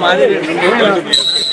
మాది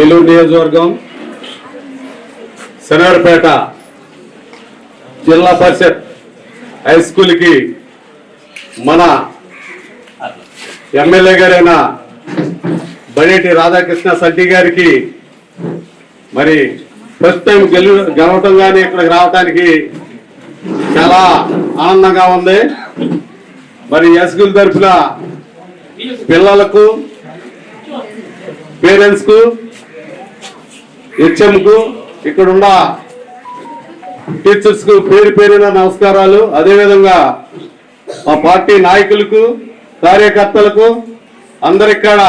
ఏలూరు నియోజకవర్గం శనివారపేట జిల్లా పరిషత్ హై స్కూల్కి మన ఎమ్మెల్యే గారైన బడేటి రాధాకృష్ణ సడ్డి గారికి మరి ఫస్ట్ టైం గెలు గెలవటం కానీ ఇక్కడికి రావడానికి చాలా ఆనందంగా ఉంది. మరి ఎస్గుల్ తరఫున పిల్లలకు పేరెంట్స్కు హెచ్ఎంకు హెచ్ఎం కు ఇక్కడ ఉన్న టీచర్స్కు పేరు పేరున నమస్కారాలు. అదేవిధంగా మా పార్టీ నాయకులకు కార్యకర్తలకు అందరిక్కడ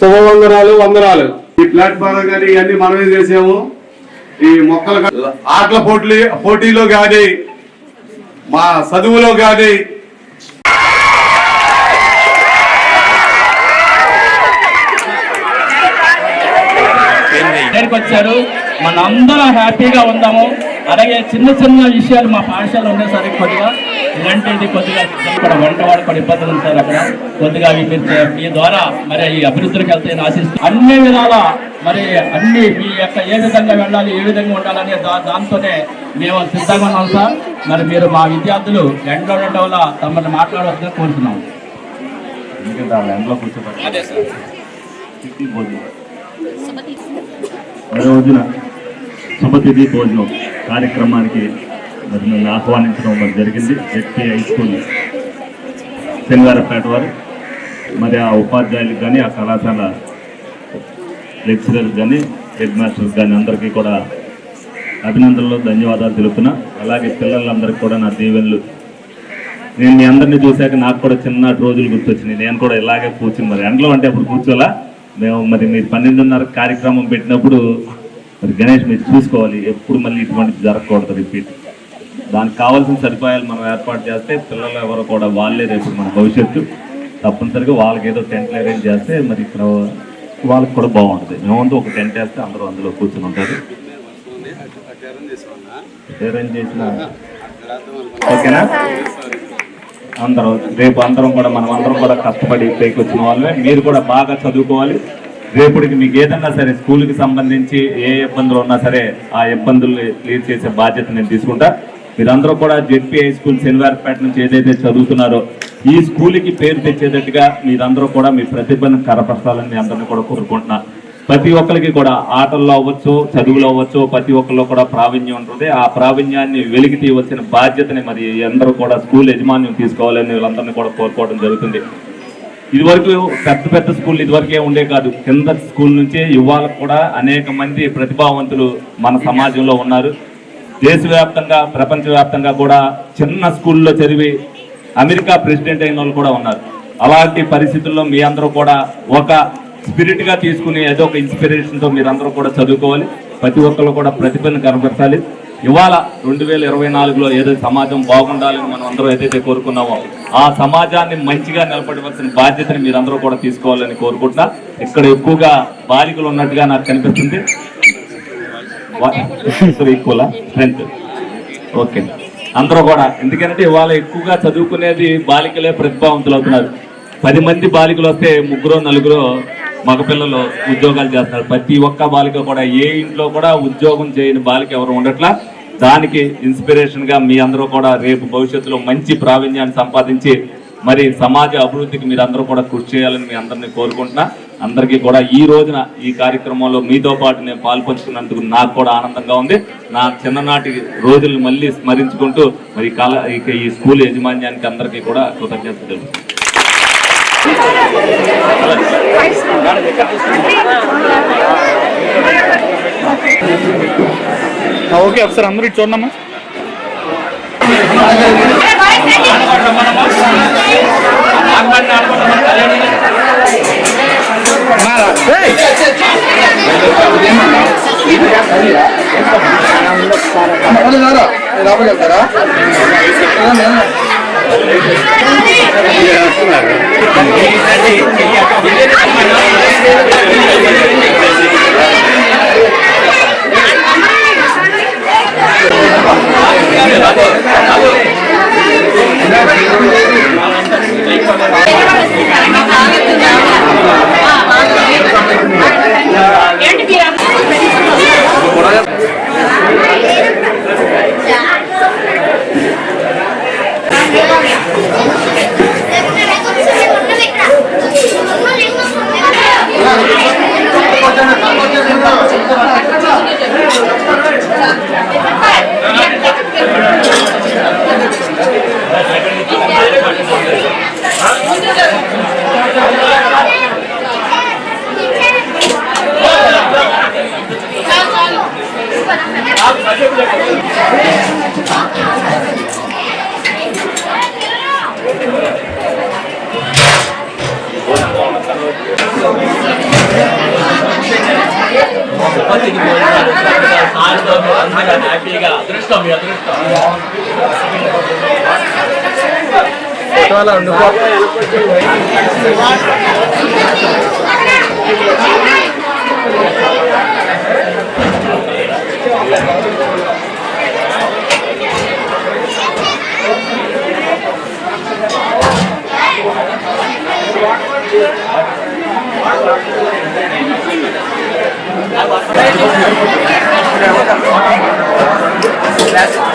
శుభవందనాలు వందనాలు. ఈ ప్లాట్ఫామ్ కానీ ఇవన్నీ మనమే చేసాము. ఈ మొక్కలు ఆటల పోటీ పోటీలో కానీ మా చదువులో కానీ దగ్గరికి వచ్చారు మన అందరం హ్యాపీగా ఉందాము. అలాగే చిన్న చిన్న విషయాలు మా పాఠశాల ఉండేసరికి కొద్దిగా. ఇలాంటిది కొద్దిగా ఇక్కడ వంట వాడుకొని ఇబ్బందులు ఉంటారు అక్కడ. కొద్దిగా అవి మీరు మీ ద్వారా మరి ఈ అభివృద్ధికి వెళ్తాయని ఆశిస్తూ అన్ని విధాల మరి అన్ని మీ యొక్క ఏ విధంగా వెళ్ళాలి ఏ విధంగా ఉండాలనే దా దాంతోనే మేము సిద్ధంగా ఉన్నాం సార్. మరి మీరు మా విద్యార్థులు ఎండలో ఉండడం వల్ల తమని మాట్లాడవద్దని కోరుతున్నాం ఈ రోజున సుమతి భోజనం కార్యక్రమానికి మరి నన్ను ఆహ్వానించడం మరి జరిగింది. జెడ్పీ హై స్కూల్ శనివారపేట వారు. మరి ఆ ఉపాధ్యాయులకు కానీ ఆ కళాశాల లెక్చరర్కి కానీ హెడ్ మాస్టర్కి కానీ అందరికీ కూడా అభినందనలు ధన్యవాదాలు తెలుపుతున్నా. అలాగే పిల్లలందరికీ కూడా నా దీవెనలు. నేను మీ అందరినీ చూశాక నాకు కూడా చిన్నటి రోజులు గుర్తొచ్చినాయి. నేను కూడా ఇలాగే కూర్చుని మరి ఎండలో అంటే అప్పుడు కూర్చోలా? మేము మరి మీరు పన్నెండున్నర కార్యక్రమం పెట్టినప్పుడు మరి గణేష్ మీరు చూసుకోవాలి. ఎప్పుడు మళ్ళీ ఇటువంటి జరగకూడదు రిపీట్. దానికి కావాల్సిన సదుపాయాలు మనం ఏర్పాటు చేస్తే పిల్లలు ఎవరు కూడా వాళ్ళే రేపు మన భవిష్యత్తు. తప్పనిసరిగా వాళ్ళకి ఏదో టెంట్లు అరేంజ్ చేస్తే మరి ఇక్కడ వాళ్ళకి కూడా బాగుంటుంది. మేమంతా ఒక టెంట్ వేస్తే అందరూ అందులో కూర్చుని ఉంటారు. అరేంజ్ చేసిన ఓకేనా? అందరూ రేపు అందరం కూడా మనం అందరం కూడా కష్టపడి పైకి వచ్చిన వాళ్ళమే. మీరు కూడా బాగా చదువుకోవాలి. రేపటికి మీకు ఏదన్నా సరే స్కూల్కి సంబంధించి ఏ ఇబ్బందులు ఉన్నా సరే ఆ ఇబ్బందులు క్లియర్ చేసే బాధ్యత నేను తీసుకుంటా. మీరందరూ కూడా జెడ్పీ హై స్కూల్ శనివారపేట నుంచి ఏదైతే చదువుతున్నారో ఈ స్కూల్కి పేరు తెచ్చేటట్టుగా మీరందరూ కూడా మీ ప్రతిభను కరపరచాలని అందరినీ కూడా కోరుకుంటున్నాను ప్రతి ఒక్కరికి కూడా ఆటల్లో అవ్వచ్చు చదువులో అవ్వచ్చు ప్రతి ఒక్కరిలో కూడా ప్రావీణ్యం ఉంటుంది. ఆ ప్రావీణ్యాన్ని వెలికి తీయవలసిన బాధ్యతని మరి అందరూ కూడా స్కూల్ యజమాన్యం తీసుకోవాలని వీళ్ళందరినీ కూడా కోరుకోవడం జరుగుతుంది. ఇదివరకు పెద్ద పెద్ద స్కూల్ ఇదివరకే ఉండే కాదు. కింద స్కూల్ నుంచే ఇవాళ కూడా అనేక మంది ప్రతిభావంతులు మన సమాజంలో ఉన్నారు. దేశవ్యాప్తంగా ప్రపంచవ్యాప్తంగా కూడా చిన్న స్కూల్లో చదివి అమెరికా ప్రెసిడెంట్ అయిన వాళ్ళు కూడా ఉన్నారు. అలాంటి పరిస్థితుల్లో మీ అందరూ కూడా ఒక స్పిరిట్గా తీసుకుని ఏదో ఒక ఇన్స్పిరేషన్తో మీరందరూ కూడా చదువుకోవాలి. ప్రతి ఒక్కరు కూడా ప్రతిభను కనబరచాలి. ఇవాళ రెండు వేల ఇరవై నాలుగులో ఏదో సమాజం బాగుండాలని మనం అందరూ ఏదైతే కోరుకున్నామో ఆ సమాజాన్ని మంచిగా నిలబడవలసిన బాధ్యతని మీరందరూ కూడా తీసుకోవాలని కోరుకుంటున్నా. ఇక్కడ ఎక్కువగా బాలికలు ఉన్నట్టుగా నాకు కనిపిస్తుంది. ఈక్వల్ స్ట్రెంత్ ఓకే అందరూ కూడా ఎందుకంటే ఇవాళ ఎక్కువగా చదువుకునేది బాలికలే ప్రతిభావంతులు అవుతున్నారు. పది మంది బాలికలు వస్తే ముగ్గురు నలుగురు మగపిల్లలు ఉద్యోగాలు చేస్తారు ప్రతి ఒక్క బాలిక కూడా ఏ ఇంట్లో కూడా ఉద్యోగం చేయని బాలిక ఎవరు ఉండట్లా? దానికి ఇన్స్పిరేషన్గా మీ అందరూ కూడా రేపు భవిష్యత్తులో మంచి ప్రావీణ్యాన్ని సంపాదించి మరి సమాజ అభివృద్ధికి మీరు అందరూ కూడా కృషి చేయాలని మీ అందరినీ కోరుకుంటున్నా. అందరికీ కూడా ఈ రోజున ఈ కార్యక్రమంలో మీతో పాటు నేను పాల్పంచుకున్నందుకు నాకు కూడా ఆనందంగా ఉంది. నా చిన్ననాటి రోజులు మళ్ళీ స్మరించుకుంటూ మరి కళ ఈ స్కూల్ యాజమాన్యానికి అందరికీ కూడా కృతజ్ఞతలు తెలుపుతున్నాను. ఓకే ఒకసారి అందరూ ఇటు చూడమ్మా ఏంటి మీరు హ్యాపీగా అదృష్టం మీ করছে না কাজ করছে না là nước చాలా That's, that's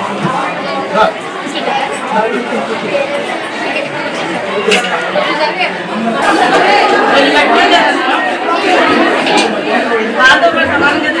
నన్ను